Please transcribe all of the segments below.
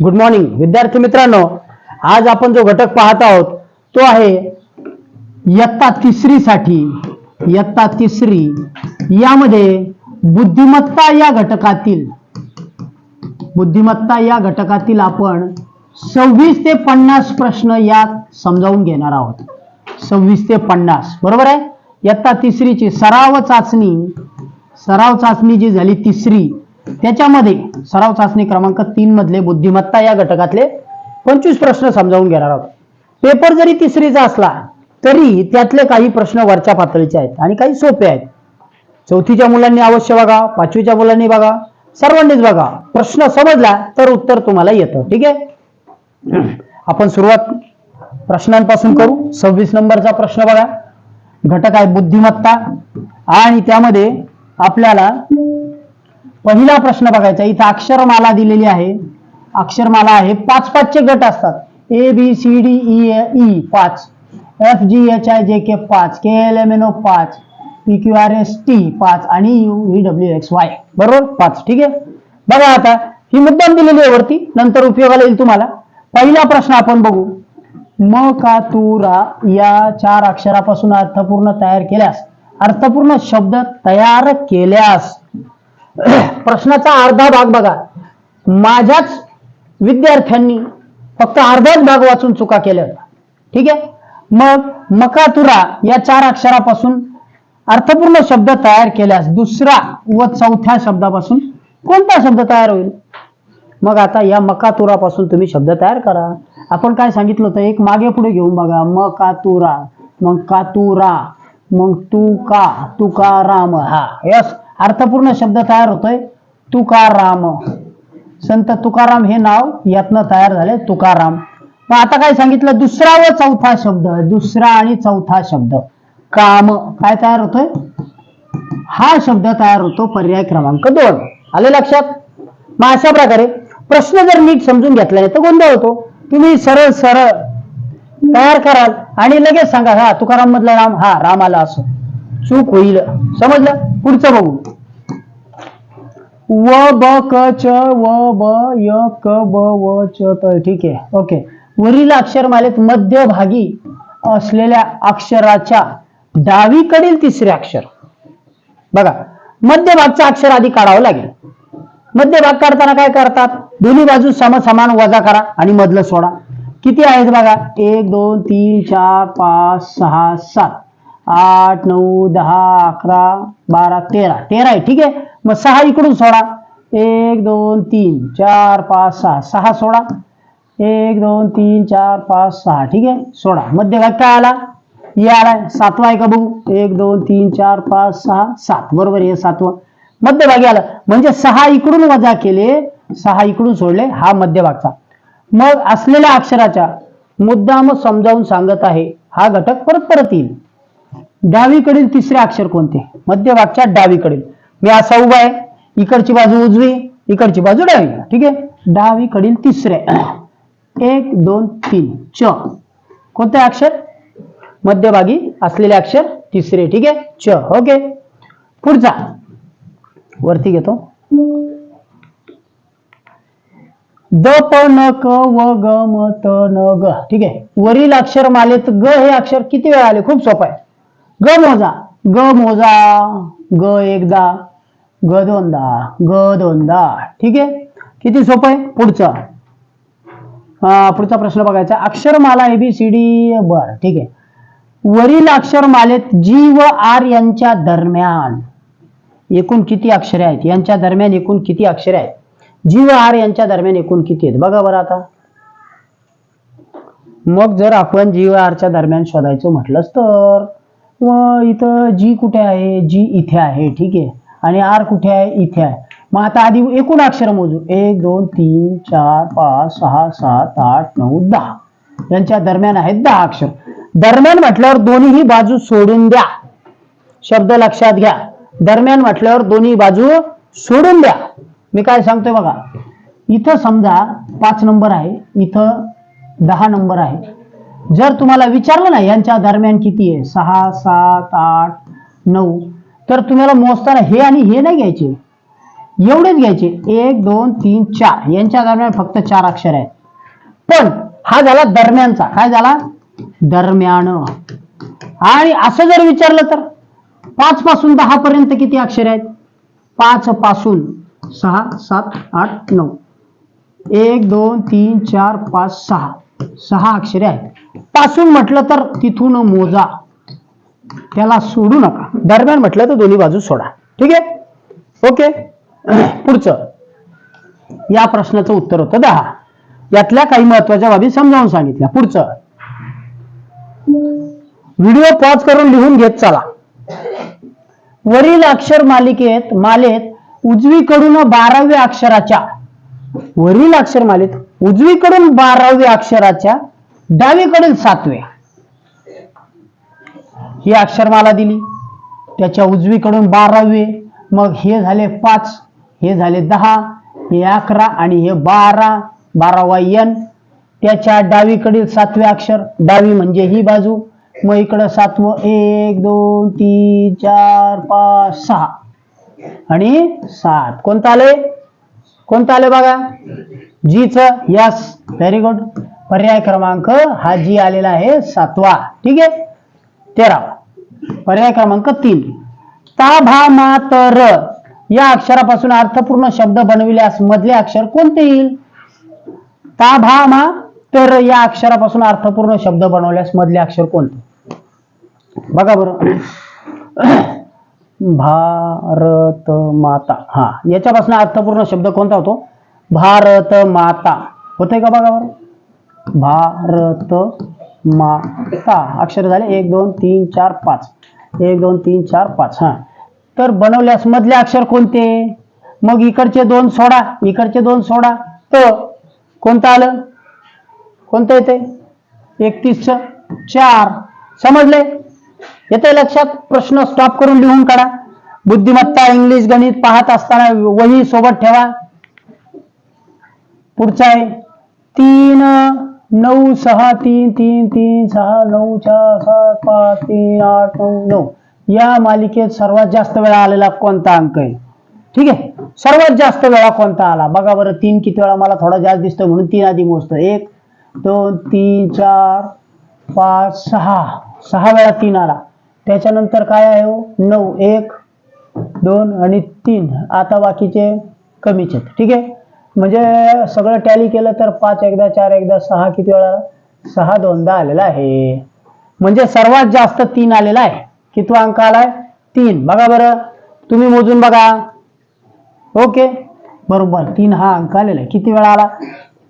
Good morning विद्यार्थी मित्रांनो आज आपण जो घटक पाहत आहोत तो आहे इयत्ता तिसरी साठी इयत्ता तिसरी. यामध्ये बुद्धिमत्ता या घटकातील बुद्धिमत्ता या घटकातील आपण सव्वीस ते पन्नास प्रश्न यात समजावून घेणार आहोत. सव्वीस ते पन्नास. बरोबर आहे? इयत्ता तिसरीची सराव चाचणी सराव चाचणी जी झाली तिसरी त्याच्यामध्ये सराव चाचणी क्रमांक तीन मधले बुद्धिमत्ता या घटकातले पंचवीस प्रश्न समजावून घेणार आहोत. पेपर जरी तिसरीचा असला तरी त्यातले काही प्रश्न वरच्या पातळीचे आहेत आणि काही सोपे आहेत. चौथीच्या मुलांनी अवश्य बघा पाचवीच्या मुलांनी बघा सर्वांनीच बघा. प्रश्न समजला तर उत्तर तुम्हाला येतं. ठीक आहे? आपण सुरुवात प्रश्नांपासून करू. सव्वीस नंबरचा प्रश्न बघा. घटक आहे बुद्धिमत्ता आणि त्यामध्ये आपल्याला पहिला प्रश्न बघायचा इथं अक्षरमाला दिलेली आहे. अक्षरमाला आहे पाच पाचचे गट असतात. A B C D E E पाच. F G H I J K पाच. K L M N O पाच. P Q R S T पाच. आणि U V W X Y बरोबर? पाच. ठीक आहे? बघा आता ही मुद्दाम दिलेली आहे वरती. नंतर उपयोगाला येईल तुम्हाला. पहिला प्रश्न आपण बघू. म का तुरा या चार अक्षरापासून अर्थपूर्ण तयार केल्यास अर्थपूर्ण शब्द तयार केल्यास प्रश्नाचा अर्धा भाग बघा. माझ्याच विद्यार्थ्यांनी फक्त अर्धाच भाग वाचून चुका केल्या होत्या. ठीक आहे? मग मकातुरा या चार अक्षरापासून अर्थपूर्ण शब्द तयार केल्यास दुसरा व चौथ्या शब्दापासून कोणता शब्द तयार होईल? मग आता या मकातुरापासून तुम्ही शब्द तयार करा. आपण काय सांगितलं होतं? एक मागे पुढे घेऊन बघा. मकातुरा मग कातुरा मग तू का तुकाराम. हा यस. अर्थपूर्ण शब्द तयार होतोय. तुकाराम. संत तुकाराम हे नाव यातनं तयार झाले तुकाराम. मग आता काय सांगितलं? दुसरा व चौथा शब्द दुसरा आणि चौथा शब्द. काम. काय तयार होतोय? हा शब्द तयार होतो पर्याय क्रमांक दोन. आले लक्षात? मग अशा प्रकारे प्रश्न जर नीट समजून घेतला नाही तर गोंधळ होतो. तुम्ही सरळ सरळ तयार कराल आणि लगेच सांगा हा तुकाराम मधला राम हा राम आला असं. चूक होईल. समजलं? पुढचं बघू. व ब क च व ब य क ब व च त ठीक आहे. ओके. वरील अक्षरमालेत मध्यभागी असलेल्या अक्षराच्या डावीकडील तिसरे अक्षर. बघा. मध्यभागचा अक्षर आधी काढावं लागेल. मध्यभाग काढताना काय करतात? दोन्ही बाजू सम समान वजा करा आणि मधलं सोडा. किती आहेत बघा? एक दोन तीन चार पाच सहा सात. आठ नऊ दहा अकरा बारा तेरा. तेरा आहे ठीक आहे? मग सहा इकडून सोडा. एक दोन तीन चार पाच सहा. सहा सोडा. एक दोन तीन चार पाच सहा. ठीक आहे? सोडा. मध्यभाग काय आला? हे आलाय. सातवा आहे का बघू? एक दोन तीन चार पाच सहा. सात. बरोबर हे सातवा. मध्यभागी आलं. म्हणजे सहा इकडून वजा केले सहा इकडून सोडले हा मध्यभागचा. मग असलेल्या अक्षराच्या मुद्दाम समजावून सांगत आहे हा घटक परत परत येईल. डावीकडील तिसरे अक्षर कोणते? मध्यभागच्या डावीकडील. मी असा उभा आहे. इकडची बाजू उजवी इकडची बाजू डावी. ठीक आहे? डावीकडील तिसरे. एक दोन तीन. च. कोणते अक्षर? मध्यभागी असलेले अक्षर तिसरे. ठीक आहे? च. ओके. पुढचा. वरती घेतो. द प न क व ग म त न ग. ठीक आहे? वरील अक्षर मालेत ग हे अक्षर किती वेळा आले? खूप सोपं आहे. ग मोजा ग मोजा ग एकदा ग दोनदा ग दोनदा. ठीक आहे? किती सोपं आहे? पुढचं. पुढचा प्रश्न बघायचा. अक्षरमाला ए बी सी डी बर. ठीक आहे. वरील अक्षरमालेत जी व आर यांच्या दरम्यान एकूण किती अक्षरे आहेत? यांच्या दरम्यान एकूण किती अक्षरे आहेत? जी व आर यांच्या दरम्यान एकूण किती आहेत? बघा बरं आता. मग जर आपण जी व आरच्या दरम्यान शोधायचं म्हटलंच तर व इथं जी कुठे आहे जी इथे आहे ठीक आहे? आणि आर कुठे आहे इथे आहे. मग आता आधी एकूण अक्षर मोजू. एक दोन तीन चार पाच सहा सात आठ नऊ दहा. यांच्या दरम्यान आहेत दहा अक्षर. दरम्यान म्हटल्यावर दोन्ही बाजू सोडून द्या. शब्द लक्षात घ्या. दरम्यान म्हटल्यावर दोन्ही बाजू सोडून द्या. मी काय सांगतोय बघा? इथं समजा पाच नंबर आहे इथं दहा नंबर आहे. जर तुम्हाला विचारलं ना यांच्या दरम्यान किती आहे? सहा सात आठ नऊ. तर तुम्हाला मोजताना हे आणि हे नाही घ्यायचे. एवढेच घ्यायचे. एक दोन तीन चार. यांच्या दरम्यान फक्त चार अक्षर आहेत. पण हा झाला दरम्यानचा. काय झाला? दरम्यान. आणि असं जर विचारलं तर पाच पासून दहा पर्यंत किती अक्षर आहेत? पाच पासून. सहा सात आठ नऊ. एक दोन तीन चार पाच सहा. सहा अक्षरे आहेत. पासून म्हटलं तर तिथून मोजा. त्याला सोडू नका. दरम्यान म्हटलं तर दोन्ही बाजू सोडा. ठीक आहे? ओके? पुढचं. या प्रश्नाचं उत्तर होतं दहा. यातल्या काही महत्त्वाच्या बाबी समजावून सांगितल्या. पुढचं. व्हिडिओ पॉज करून लिहून घेत चला. वरील अक्षर मालिकेत मालेत उजवीकडून बाराव्या अक्षराच्या. वरील अक्षर मालेत उजवीकडून बाराव्या अक्षराच्या डावीकडील सातवे ही अक्षरमाला दिली. त्याच्या उजवीकडून बारावे. मग हे झाले पाच हे झाले दहा हे अकरा आणि हे बारा. बारावा यन त्याच्या डावीकडील सातवे अक्षर. डावी म्हणजे ही बाजू. मग इकडं सातवं एक दोन तीन चार पाच सहा. आणि सात. कोणतं आले कोणतं आले बघा? जीच. यस व्हेरी गुड पर्याय क्रमांक हा जी आलेला आहे सातवा. ठीक आहे? तेरावा. पर्याय क्रमांक तीन. ताभा मातर. या अक्षरापासून अर्थपूर्ण शब्द बनविल्यास मधले अक्षर कोणते येईल? ता भा मा तर या अक्षरापासून अर्थपूर्ण शब्द बनवल्यास मधले अक्षर कोणते? बघा बरं. भारत माता. हा याच्यापासून अर्थपूर्ण शब्द कोणता होतो? भारत माता. होतंय का बघा बरं? भारत माता. अक्षर झाले एक दोन तीन चार पाच. एक दोन तीन चार पाच हा. तर बनवल्यास मधले अक्षर कोणते? मग इकडचे दोन सोडा. इकडचे दोन सोडा. त. कोणतं आलं? कोणतं येते एकतीस चार. समजले? येते लक्षात? प्रश्न स्टॉप करून लिहून काढा. बुद्धिमत्ता इंग्लिश गणित पाहत असताना वही सोबत ठेवा. पुढचा आहे. तीन नऊ सहा तीन तीन तीन सहा नऊ चार सात पाच तीन आठ नऊ नऊ. या मालिकेत सर्वात जास्त वेळा आलेला कोणता अंक आहे? ठीक आहे? सर्वात जास्त वेळा कोणता आला? बघा बरं तीन किती वेळा मला थोडा जास्त दिसतो म्हणून तीन आधी मोजतो एक दोन तीन चार पाच सहा. सहा वेळा तीन आला. त्याच्यानंतर काय आहे हो? नऊ एक दोन आणि तीन. आता बाकीचे कमीचे आहेत. ठीक आहे? म्हणजे सगळं टॅली केलं तर पाच एकदा चार एकदा सहा किती वेळा? सहा दोनदा आलेला आहे. म्हणजे सर्वात जास्त तीन आलेला आहे. किती अंक आलाय? तीन. बघा बरं. तुम्ही मोजून बघा. ओके. बरोबर. तीन हा अंक आलेला आहे. किती वेळा आला?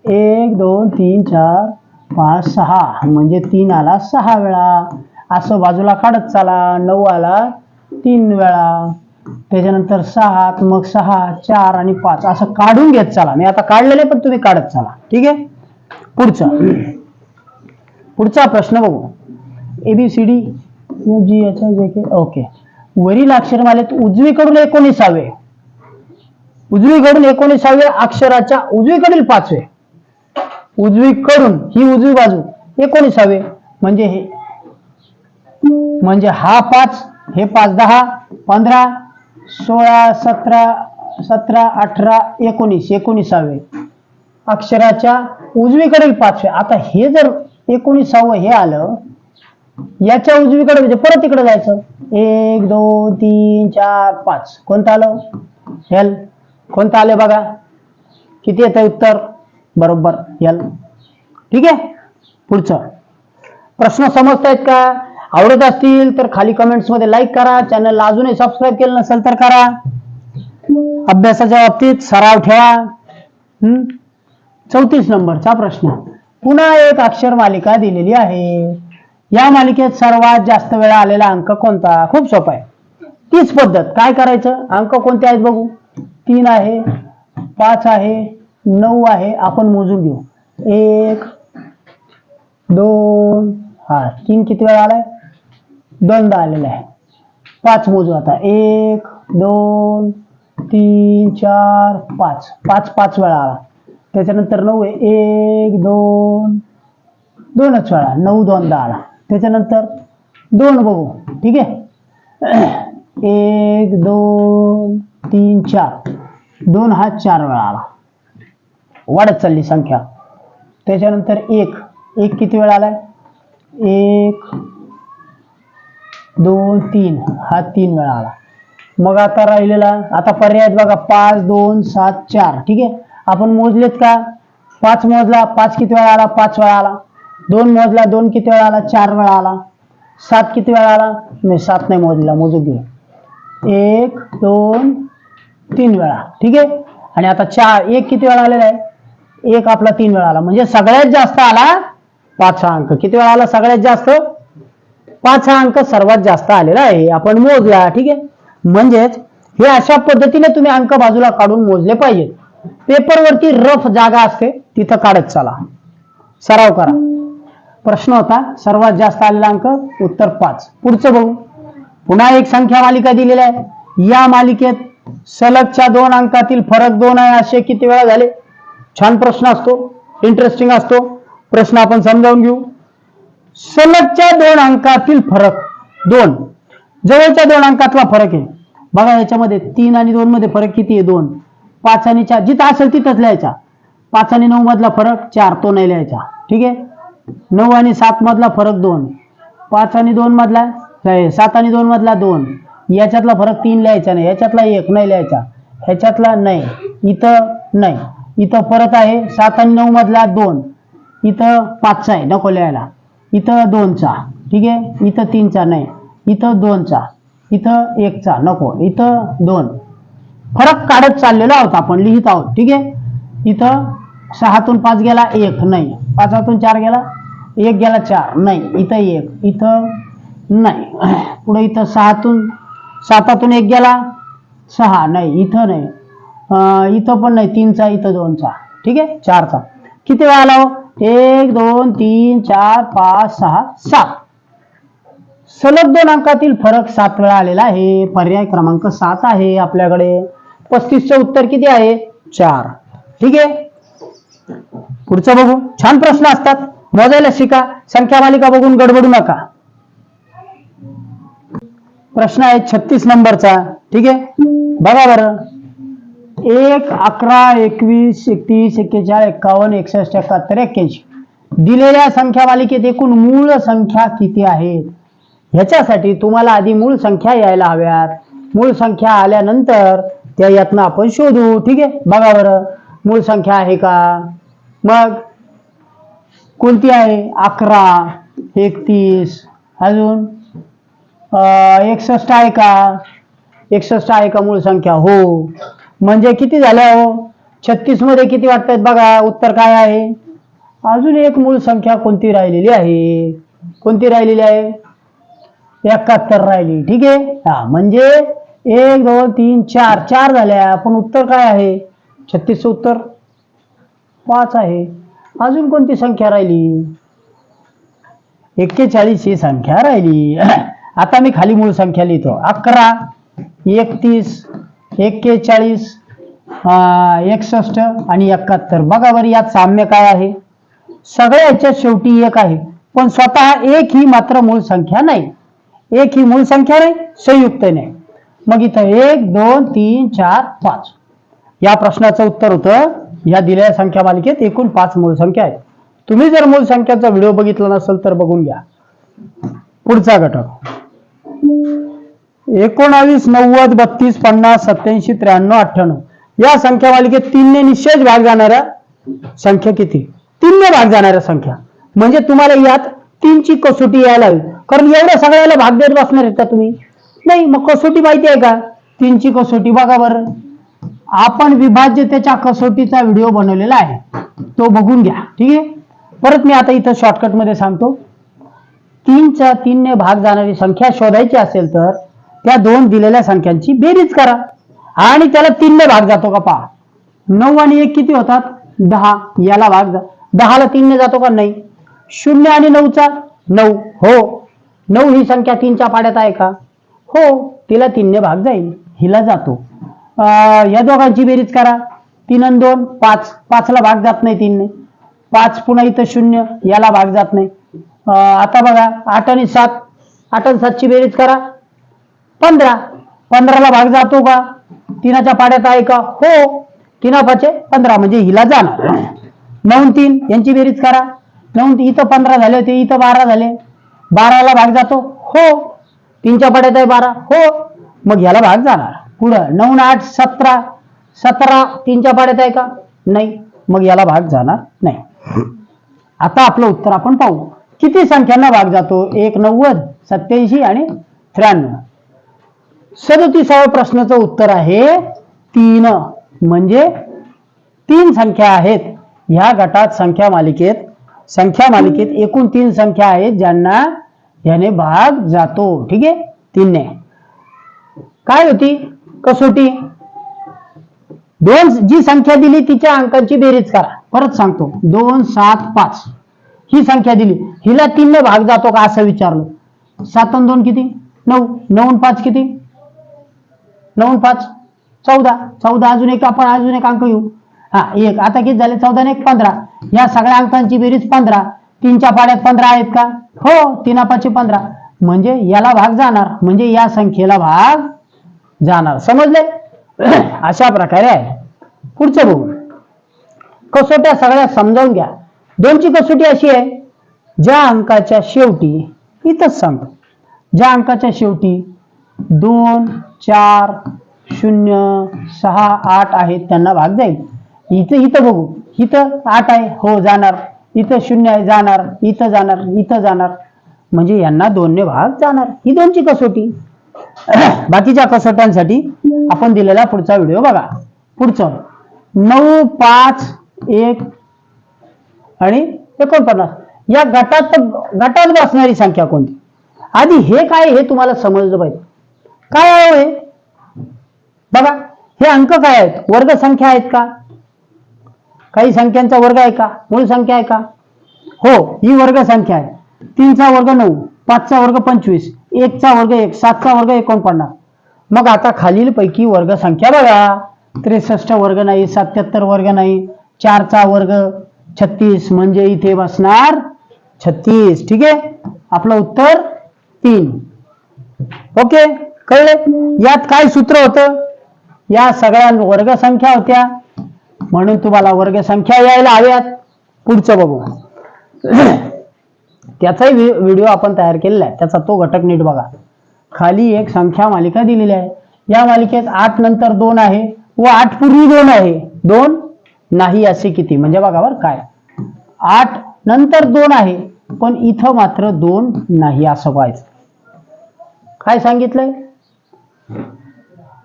एक दोन तीन चार पाच सहा. म्हणजे तीन आला सहा वेळा. असं बाजूला काढत चाला. नऊ आला तीन वेळा. त्याच्यानंतर सात मग सहा चार आणि पाच. असं काढून घेत चला. मी आता काढलेले पण तुम्ही काढत चला. ठीक आहे? पुढचा. पुढचा प्रश्न बघू. A B C D G H J okay वरील अक्षरमालेत उजवीकडून एकोणीसावे. उजवीकडून एकोणीसावे अक्षराच्या उजवीकडील पाचवे. उजवीकडून ही उजवी बाजू एकोणीसावे. म्हणजे हे. म्हणजे हा पाच हे पाच दहा पंधरा सोळा सतरा सतरा अठरा एकोणीस एकोणीसावे. अक्षराच्या उजवीकडील पाचवे. आता हे जर एकोणीसावं हे आलं याच्या उजवीकडे म्हणजे परत इकडे जायचं. एक दोन तीन चार पाच. कोणतं आलं? एल कोणतं आलं बघा? किती येतं उत्तर? बरोबर एल ठीक आहे? पुढचं. प्रश्न समजतायत का? आवडत असतील तर खाली कमेंट्समध्ये लाईक करा. चॅनलला अजूनही सबस्क्राईब केलं नसेल तर करा. अभ्यासाच्या बाबतीत सराव ठेवा. हम्म? चौतीस नंबरचा प्रश्न. पुन्हा एक अक्षर मालिका दिलेली आहे. या मालिकेत सर्वात जास्त वेळा आलेला अंक कोणता? खूप सोपा आहे. तीच पद्धत. काय करायचं? अंक कोणते आहेत बघू? तीन आहे पाच आहे नऊ आहे. आपण मोजून घेऊ. एक दोन हा तीन किती वेळा आलाय? दोनदा आलेला आहे. पाच मोजू आता. एक दोन तीन चार पाच. पाच पाच वेळा आला. त्याच्यानंतर नऊ आहे. एक दोन दोनच वेळा. नऊ दोनदा आला. त्याच्यानंतर दोन बघू. ठीक आहे? एक दोन तीन चार. दोन हा चार वेळा आला. वाढत चालली संख्या. त्याच्यानंतर एक. एक किती वेळा आलाय? एक दोन तीन. हा तीन वेळा आला मग आता राहिलेला आता पर्याय बघा पाच दोन सात चार. ठीक आहे? आपण मोजलेत का? पाच मोजला पाच किती वेळा आला? पाच वेळा आला. दोन मोजला दोन किती वेळा आला? चार वेळा आला. सात किती वेळा आला? नाही सात नाही मोजला मोजू घेऊ. एक दोन तीन वेळा. ठीक आहे? आणि आता चार एक किती वेळा आलेला आहे? एक आपला तीन वेळा आला. म्हणजे सगळ्यात जास्त आला पाच अंक. किती वेळा आला? सगळ्यात जास्त पाच हा अंक सर्वात जास्त आलेला आहे. आपण मोजला ठीक आहे? म्हणजेच हे अशा पद्धतीने तुम्ही अंक बाजूला काढून मोजले पाहिजेत पेपरवरती रफ जागा असते तिथं काढत चला. सराव करा. प्रश्न होता सर्वात जास्त आलेला अंक उत्तर पाच. पुढचं बघू. पुन्हा एक संख्या मालिका दिलेली आहे. या मालिकेत सलगच्या दोन अंकातील फरक दोन आहे असे किती वेळा झाले? छान प्रश्न असतो इंटरेस्टिंग असतो. प्रश्न आपण समजावून घेऊ. सलगच्या दोन अंकातील फरक. दोन. जवळच्या दोन अंकातला फरक आहे. बघा याच्यामध्ये तीन आणि दोन मध्ये फरक किती आहे? दोन. पाच आणि चार. जिथं असेल तिथंच लिहायचा. पाच आणि नऊ मधला फरक चार. तो नाही लिहायचा. ठीक आहे? नऊ आणि सात मधला फरक दोन. पाच आणि दोन मधला सात आणि दोन मधला दोन. याच्यातला फरक तीन लिहायचा नाही. याच्यातला एक नाही लिहायचा. ह्याच्यातला नाही. इथं नाही. इथं फरक आहे सात आणि नऊ मधला दोन. इथं पाचचा आहे. नको लिहायला. इथं दोनचा ठीक आहे? इथं तीनचा नाही. इथं दोनचा इथं एकचा नको. इथं दोन. फरक काढत चाललेलो आहोत आपण. लिहित आहोत. ठीक आहे? इथं सहातून पाच गेला एक नाही. पाचातून चार गेला एक गेला चार नाही. इथं एक. इथं नाही. पुढे इथं सहातून सातातून एक गेला सहा नाही. इथं नाही. इथं पण नाही. तीनचा इथं दोनचा ठीक आहे? चारचा. किती वेळा आला हो? एक दोन तीन चार पाच सहा सात. सलग दोन अंकातील फरक सात वेळा आलेला आहे. पर्याय क्रमांक सात आहे आपल्याकडे. पस्तीसचं उत्तर किती आहे? चार. ठीक आहे? पुढचं बघू. छान प्रश्न असतात. मोजायला शिका. संख्या मालिका बघून गडबडू नका. प्रश्न आहे छत्तीस नंबरचा. ठीक आहे? बघा बरं. एक अकरा एकवीस एकतीस एक्केचाळीस एक्कावन्न एकसष्ट एकाहत्तर एक्क्याऐंशी. दिलेल्या संख्या मालिकेत एकूण मूळ संख्या किती आहेत? ह्याच्यासाठी तुम्हाला आधी मूळ संख्या यायला हव्यात. मूळ संख्या आल्यानंतर त्या यातनं आपण शोधू. ठीक आहे? बघा बरं. मूळ संख्या आहे का? मग कोणती आहे? अकरा एकतीस अजून? एकसष्ट आहे का? एकसष्ट आहे का मूळ संख्या? हो. म्हणजे किती झाल्या हो? छत्तीसमध्ये किती वाटतायत बघा? उत्तर काय आहे? अजून एक मूळ संख्या कोणती राहिलेली आहे? कोणती राहिलेली आहे? एकाहत्तर राहिली. ठीक आहे? हा म्हणजे एक दोन तीन चार. चार झाल्या. पण उत्तर काय आहे? छत्तीसचं उत्तर पाच आहे. अजून कोणती संख्या राहिली? एक्केचाळीस ही संख्या राहिली. आता मी खाली मूळ संख्या लिहितो. अकरा एकतीस एक्केचाळीस एकसष्ट आणि एकाहत्तर. बघा बरं यात साम्य काय आहे? सगळ्या याच्यात शेवटी एक आहे. पण स्वतः एक ही मात्र मूळ संख्या नाही. एक ही मूळ संख्या नाही संयुक्त नाही. मग इथं एक दोन तीन चार पाच. या प्रश्नाचं उत्तर होतं या दिलेल्या संख्या मालिकेत एकूण पाच मूळ संख्या आहेत. तुम्ही जर मूळ संख्याचा व्हिडिओ बघितला नसेल तर बघून घ्या. पुढचा घटक. एकोणावीस नव्वद बत्तीस पन्नास सत्याऐंशी त्र्याण्णव अठ्ठ्याण्णव. या संख्या मालिकेत तीनने निश्चय भाग जाणाऱ्या संख्या किती? तीनने भाग जाणाऱ्या संख्या. म्हणजे तुम्हाला यात तीनची कसोटी यायला हवी. कारण एवढ्या सगळ्याला भाग देत बसणार आहेत का तुम्ही? नाही मग कसोटी माहिती आहे का? तीनची कसोटी बघा बरं. आपण विभाज्यतेच्या कसोटीचा व्हिडिओ बनवलेला आहे. तो बघून घ्या. ठीक आहे? परत मी आता इथं शॉर्टकटमध्ये सांगतो. तीनच्या तीनने भाग जाणारी संख्या शोधायची असेल तर त्या दोन दिलेल्या संख्यांची बेरीज करा. आणि त्याला तीनने भाग जातो का पहा. नऊ आणि एक किती होतात? दहा. याला भाग जा. दहाला तीनने जातो का? नाही. शून्य आणि नऊचा? नऊ. हो. नऊ ही संख्या तीनच्या पाड्यात आहे का? हो. तिला तीनने भाग जाईल. हिला जातो. अं, या दोघांची बेरीज करा. तीन आणि दोन पाच. पाचला भाग जात नाही तीनने. पाच पुन्हा इथं शून्य. याला भाग जात नाही. आता बघा. आठ आणि सात. आठ आणि सातची बेरीज करा. पंधरा. पंधराला भाग जातो का? तिनाच्या पाड्यात आहे का? हो. तिना पाचे पंधरा म्हणजे हिला जाणार. नऊ तीन यांची बेरीज करा. नऊ इथं पंधरा झाले होते इथं बारा झाले. बाराला भाग जातो. हो. तीनच्या पाड्यात आहे बारा. हो. मग याला भाग जाणार. पुढं नऊ न आठ सतरा. सतरा तीनच्या पाड्यात आहे का? नाही. मग याला भाग जाणार नाही. आता आपलं उत्तर आपण पाहू. किती संख्यांना भाग जातो? एक नव्वद सत्याऐंशी आणि त्र्याण्णव. सदतीसाव्या प्रश्नाचं उत्तर आहे तीन. म्हणजे तीन संख्या आहेत. ह्या गटात संख्या मालिकेत संख्या मालिकेत एकूण तीन संख्या आहेत ज्यांना याने भाग जातो. ठीक आहे? तीनने. काय होती? कसोटी. दोन जी संख्या दिली तिच्या अंकांची बेरीज करा. परत सांगतो. दोन सात पाच. ही संख्या दिली. हिला तीनने भाग जातो का असं विचारलं. सात दोन किती? नऊ. नऊ पाच किती? नऊ पाच. चौदा. चौदा अजून एक आपण अजून एक अंक येऊ हा एक. आता किती झाले? चौदा एक पंधरा. या सगळ्या अंकांची बेरीज पंधरा. तीनच्या पाड्यात पंधरा आहेत का? हो तीना पाचशे पंधरा. म्हणजे याला भाग जाणार. म्हणजे या संख्येला भाग जाणार. समजले? अशा प्रकारे आहे. पुढचं बघू. कसोट्या सगळ्या समजावून घ्या. दोनची कसोटी अशी आहे. ज्या अंकाच्या शेवटी इथंच सांगतो. ज्या अंकाच्या शेवटी दोन चार शून्य सहा आठ आहेत त्यांना भाग जाईल. इथं इथं बघू. इथं आठ आहे हो जाणार. इथं शून्य आहे जाणार. इथं जाणार इथं जाणार. म्हणजे यांना दोनने भाग जाणार. ही दोनची कसोटी. बाकीच्या कसोट्यांसाठी आपण दिलेला पुढचा व्हिडिओ बघा. पुढचं. नऊ पाच एक आणि एकोणपन्नास. या गटात गटात बसणारी संख्या कोणती? आधी हे काय हे तुम्हाला समजलं पाहिजे. काय आहे हो हे बघा हे अंक काय आहेत? वर्ग संख्या आहेत का? काही संख्यांचा वर्ग आहे का? मूळ संख्या आहे का? हो ही वर्ग संख्या आहे. तीनचा वर्ग नऊ पाचचा वर्ग पंचवीस एकचा वर्ग एक सातचा वर्ग एकोणपन्नास. मग आता खालील पैकी वर्ग संख्या बघा. त्रेसष्ट वर्ग नाही सत्याहत्तर वर्ग नाही चारचा वर्ग छत्तीस म्हणजे इथे बसणार छत्तीस. ठीक आहे? आपलं उत्तर तीन. ओके? कळलं? यात काय सूत्र होतं? या सगळ्या वर्गसंख्या होत्या. म्हणून तुम्हाला वर्गसंख्या यायला हव्यात. पुढचं बघू. त्याचाही व्हिडिओ आपण तयार केलेला आहे. त्याचा तो घटक नीट बघा. खाली एक संख्या मालिका दिलेली आहे. या मालिकेत आठ नंतर दोन आहे व आठ पूर्वी दोन आहे. दोन नाही असे किती? म्हणजे बघा बरं काय. आठ नंतर दोन आहे पण इथं मात्र दोन नाही असं व्हायचं. काय सांगितलंय?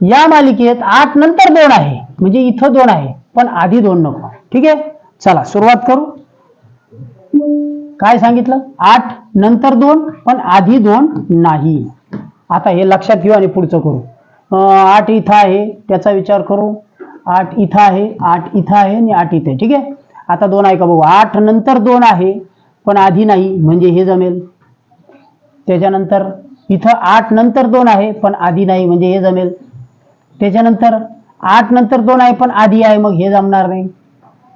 या मालिकेत आठ नंतर दोन आहे. म्हणजे इथं दोन आहे. पण आधी दोन नको. ठीक आहे? चला सुरुवात करू. काय सांगितलं? आठ नंतर दोन पण आधी दोन नाही. आता हे लक्षात घेऊ आणि पुढचं करू. अं, आठ इथं आहे त्याचा विचार करू. आठ इथं आहे आठ इथं आहे आणि आठ इथे. ठीक आहे? आता दोन आहे का बघू? आठ नंतर दोन आहे पण आधी नाही. म्हणजे हे जमेल. त्याच्यानंतर इथं आठ नंतर दोन आहे पण आधी नाही म्हणजे हे जमेल. त्याच्यानंतर आठ नंतर दोन आहे पण आधी आहे मग हे जमणार नाही.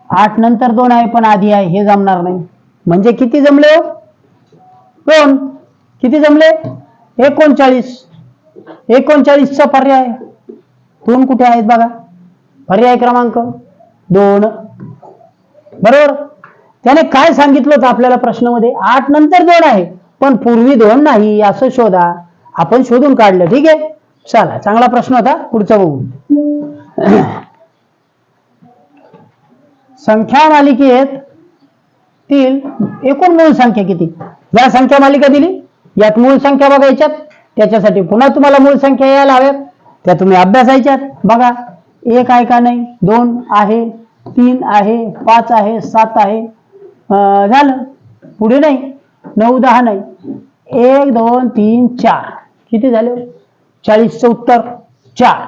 आठ नंतर दोन आहे पण आधी आहे हे जमणार नाही. म्हणजे किती जमले हो? दोन. किती जमले? एकोणचाळीस. एकोणचाळीसचा पर्याय. दोन कुठे आहेत बघा? पर्याय क्रमांक दोन. बरोबर? त्याने काय सांगितलं होतं आपल्याला प्रश्नामध्ये? आठ नंतर दोन आहे. पण पूर्वी दोन नाही असं शोधा. आपण शोधून काढलं ठीक आहे? चला चांगला प्रश्न होता पुढचा बघू. संख्या मालिकेत तील एकूण मूळ संख्या किती? या संख्या मालिका दिली. यात मूळ संख्या बघायच्यात. त्याच्यासाठी पुन्हा तुम्हाला मूळ संख्या यायला हव्यात. त्या तुम्ही अभ्यासायच्यात. बघा एक आहे का नाही? दोन आहे तीन आहे पाच आहे सात आहे. अं, झालं. पुढे नाही. नऊ दहा नाही. एक दोन तीन चार. किती झाले? चाळीसचं उत्तर चार.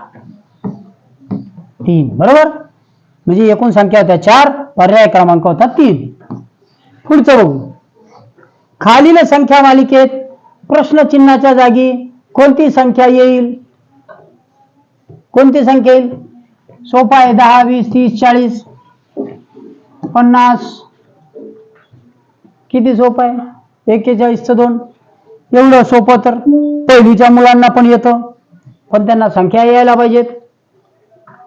तीन. बरोबर? म्हणजे एकूण संख्या होत्या चार पर्याय क्रमांक होता तीन. पुढचं बघू. खालील संख्या मालिकेत प्रश्नचिन्हाच्या जागी कोणती संख्या येईल? कोणती संख्या येईल? सोपा आहे दहा वीस तीस चाळीस पन्नास. किती सोपं आहे? एक्केचाळीसचं दोन. एवढं सोपं तर पहिलीच्या मुलांना पण येतं पण त्यांना संख्या यायला पाहिजेत.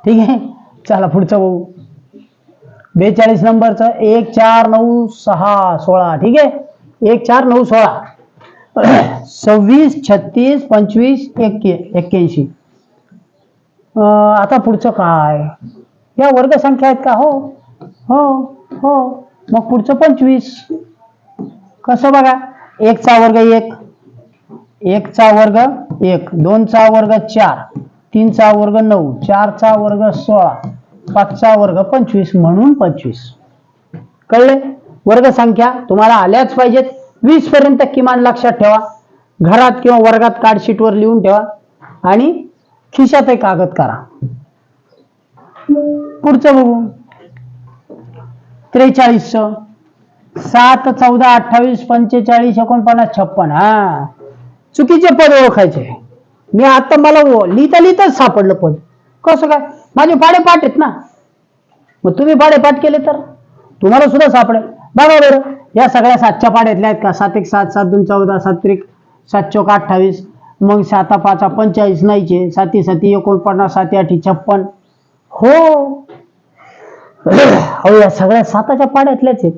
ठीक आहे? चला पुढचं बघू. बेचाळीस नंबरचं एक चार नऊ सहा सोळा. ठीक आहे? एक चार नऊ सोळा. सव्वीस छत्तीस पंचवीस एक्के एक्क्याऐंशी. आता पुढचं काय? या वर्गसंख्या आहेत का? हो. हो हो. मग पुढचं पंचवीस. कसं बघा? एकचा वर्ग एक. एकचा वर्ग एक. दोनचा वर्ग चार. तीनचा वर्ग नऊ. चारचा वर्ग सोळा. पाचचा वर्ग पंचवीस म्हणून पंचवीस. कळले? वर्ग संख्या तुम्हाला आल्याच पाहिजेत. वीस पर्यंत किमान लक्षात ठेवा. घरात किंवा वर्गात कार्डशीटवर लिहून ठेवा. आणि खिशात एक कागद करा. पुढचं बघू. त्रेचाळीस सात चौदा अठ्ठावीस पंचेचाळीस एकोणपन्नास छप्पन. हा. चुकीचे पद ओळखायचे. मी आता मला लिहिता लिहिताच सापडलं पद. कसं काय? माझे पाडेपाठ आहेत ना. मग तुम्ही पाडेपाठ केले तर? तुम्हाला सुद्धा सापडेल. बघा बरं या सगळ्या सातच्या पाड्यातल्या आहेत का? सात एक सात सात दोन चौदा सात त्रिक सात चौक अठ्ठावीस. मग साता पाचा पंचेचाळीस नाहीचे. साती साती एकोणपन्नास साती आठी छप्पन. हो. अहो या सगळ्या साताच्या पाड्यातल्याच आहेत.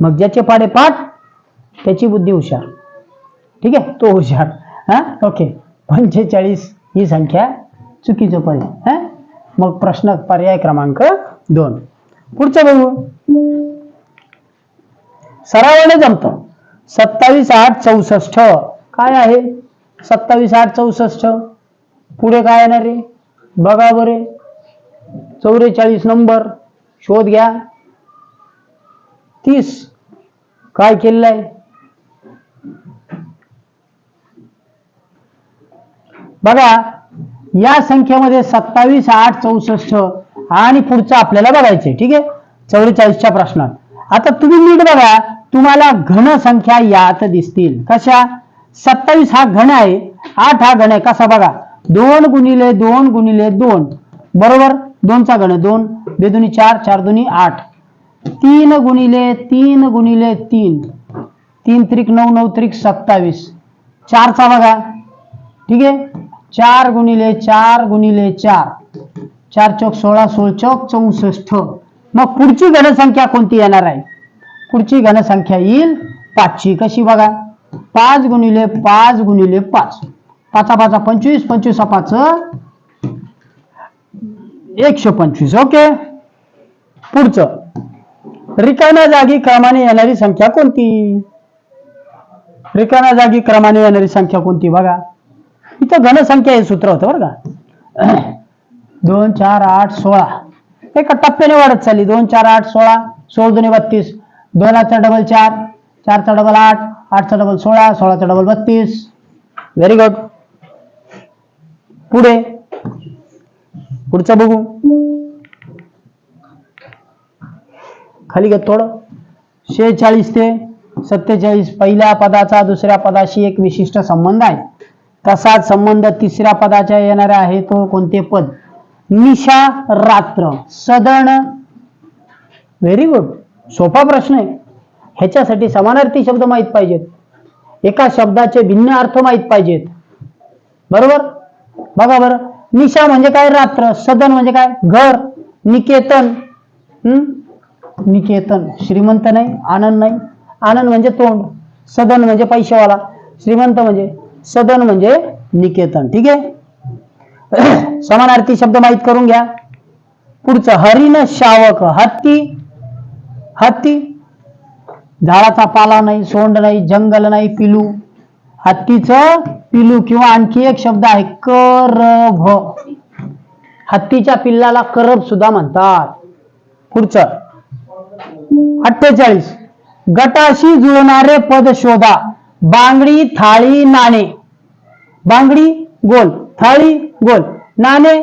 मग ज्याचे पाडे पाठ त्याची बुद्धी हुशार. ठीक आहे? तो हुशार. हा? ओके. पंचेचाळीस ही संख्या चुकीचं पण आहे हा? मग प्रश्न पर्याय क्रमांक दोन. पुढचं बघू. सरावाने जमतं. सत्तावीस आठ चौसष्ट. काय आहे? सत्तावीस आठ चौसष्ट. पुढे काय येणार रे बघा बरे. चौवेचाळीस नंबर. शोध घ्या. तीस. काय केलेलं आहे बघा या संख्येमध्ये सत्तावीस आठ चौसष्ट आणि पुढचं आपल्याला बघायचे ठीक आहे? चौवेचाळीसच्या प्रश्नात. आता तुम्ही नीट बघा तुम्हाला घन संख्या यात दिसतील. कशा? सत्तावीस हा घन आहे आठ हा घन आहे. कसा बघा? दोन गुणिले दोन गुणिले दोन. बरोबर? दोनचा घन दोन बेदुनी चार चार दुनी आठ. तीन गुणिले तीन गुणिले तीन. तीन त्रिक नऊ नऊ त्रिक सत्तावीस. चारचा बघा. ठीक आहे? चार गुणिले चार गुणिले चार. चार चौक सोळा सोळ चौक चौसष्ट. मग पुढची घनसंख्या कोणती येणार आहे? पुढची घनसंख्या येईल पाचची. कशी बघा? पाच गुणिले पाच गुणिले पाच. पाचा पाचा पंचवीस पंचवीस पाच एकशे पंचवीस. ओके? पुढचं. रिकाम्या जागी क्रमाने येणारी संख्या कोणती? रिकाम्या जागी क्रमाने येणारी संख्या कोणती बघा. इथं घनसंख्या हे सूत्र होतं बरं का. दोन चार आठ सोळा. एका टप्प्याने वाढत चालली. दोन चार आठ सोळा. सोळ दोन्ही बत्तीस. दोनाचा डबल चार. चारचा डबल आठ. आठचा डबल सोळा. सोळाचा डबल बत्तीस. व्हेरी गुड पुढे. पुढचं बघू. खाली घेत थोडं. शेहेचाळीस ते सत्तेचाळीस. पहिल्या पदाचा दुसऱ्या पदाशी एक विशिष्ट संबंध आहे. तसाच संबंध तिसऱ्या पदाच्या येणारा आहे तो कोणते पद? निशा रात्र. सदन व्हेरी गुड सोपा प्रश्न आहे. ह्याच्यासाठी समानार्थी शब्द माहीत पाहिजेत. एका शब्दाचे भिन्न अर्थ माहीत पाहिजेत. बरोबर? बघा बरं. निशा म्हणजे काय? रात्र. सदन म्हणजे काय? घर. निकेतन. हम्म निकेतन श्रीमंत नाही आनंद नाही. आनंद म्हणजे तोंड सदन म्हणजे पैशावाला श्रीमंत म्हणजे सदन म्हणजे निकेतन ठीक आहे? समानार्थी शब्द माहीत करून घ्या. पुढचं हरिण शावक हत्ती हत्ती झाडाचा पाला नाही सोंड नाही जंगल नाही पिलू. हत्तीचं पिलू किंवा आणखी एक शब्द आहे करभ. हत्तीच्या पिल्लाला करभ सुद्धा म्हणतात. पुढचं अठ्ठेचाळीस. गटाशी जुळणारे पद शोधा. बांगडी थाळी नाणे. बांगडी गोल. थाळी गोल. नाणे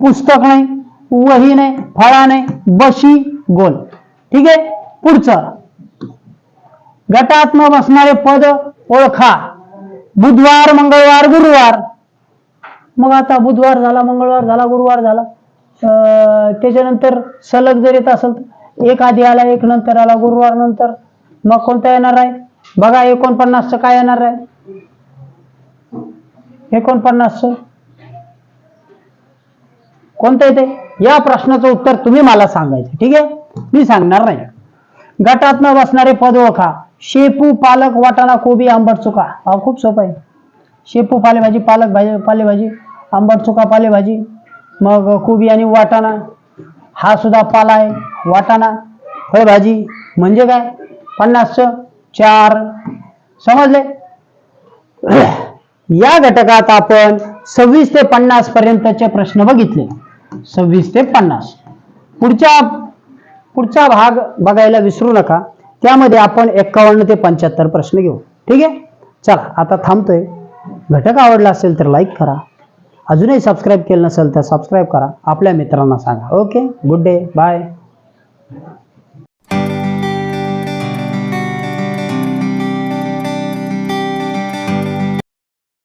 पुस्तक नाही. वही नाही. फळा नाही. बशी गोल. ठीक आहे? पुढचं. गटात्म बसणारे पद ओळखा. बुधवार मंगळवार गुरुवार. मग आता बुधवार झाला मंगळवार झाला गुरुवार झाला. अं, त्याच्यानंतर सलग जर येत असेल तर एक आधी आला एक नंतर आला गुरुवार नंतर. मग कोणता येणार आहे? बघा एकोणपन्नासचं काय येणार आहे? एकोणपन्नासचं कोणतं येते या प्रश्नाचं उत्तर तुम्ही मला सांगायचं. ठीक आहे? मी सांगणार नाही. गटात न बसणारे पद ओळखा. शेपू पालक वाटाणा कोबी आंबट चुका. हा खूप सोपं आहे. शेपू पालेभाजी पालक भाजी पालेभाजी आंबट चुका पालेभाजी. मग कोबी आणि वाटाणा. हा सुद्धा पाला आहे. वाटाणा फळभाजी म्हणजे काय? पन्नास चार. समजले? या घटकात आपण सव्वीस ते पन्नास पर्यंतचे प्रश्न बघितले. सव्वीस ते पन्नास. पुढच्या पुढचा भाग बघायला विसरू नका. त्यामध्ये आपण एक्कावन्न ते पंच्याहत्तर प्रश्न घेऊ. ठीक आहे? चला आता थांबतोय. घटक आवडला असेल तर लाईक करा. अजूनही सबस्क्राईब केलं नसेल तर सबस्क्राईब करा. आपल्या मित्रांना सांगा. Okay good day bye Yeah.